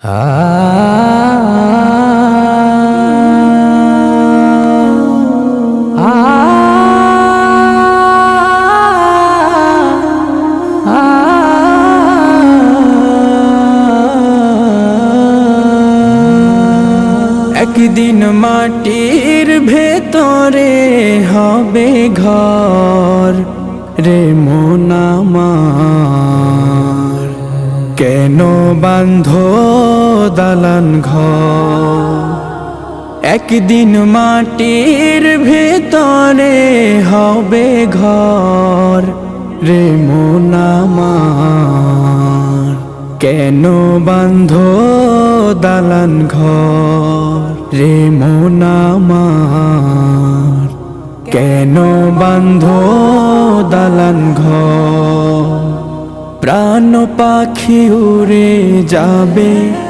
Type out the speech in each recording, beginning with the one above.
একদিন মাটির ভেতরে হবে ঘর রে মোনামার কেন বান্ধ দালান ঘর। একদিন মাটির ভেতরে হবে ঘর। রে মোনামার কেন বান্ধ দালান ঘর? রে মোনামার কেন বান্ধ দালান ঘর? প্রাণ পাখি উড়ে যাবে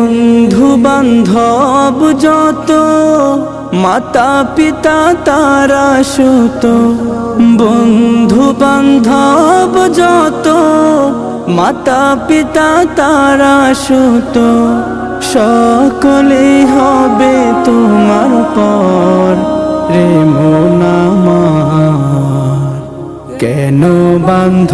বন্ধু বান্ধব যত মাতা পিতা তারা সুত। বন্ধু বান্ধব যত মাতা পিতা তারা সুত। সকলে হবে তোমার পর রে মোনামার। কেন বান্ধ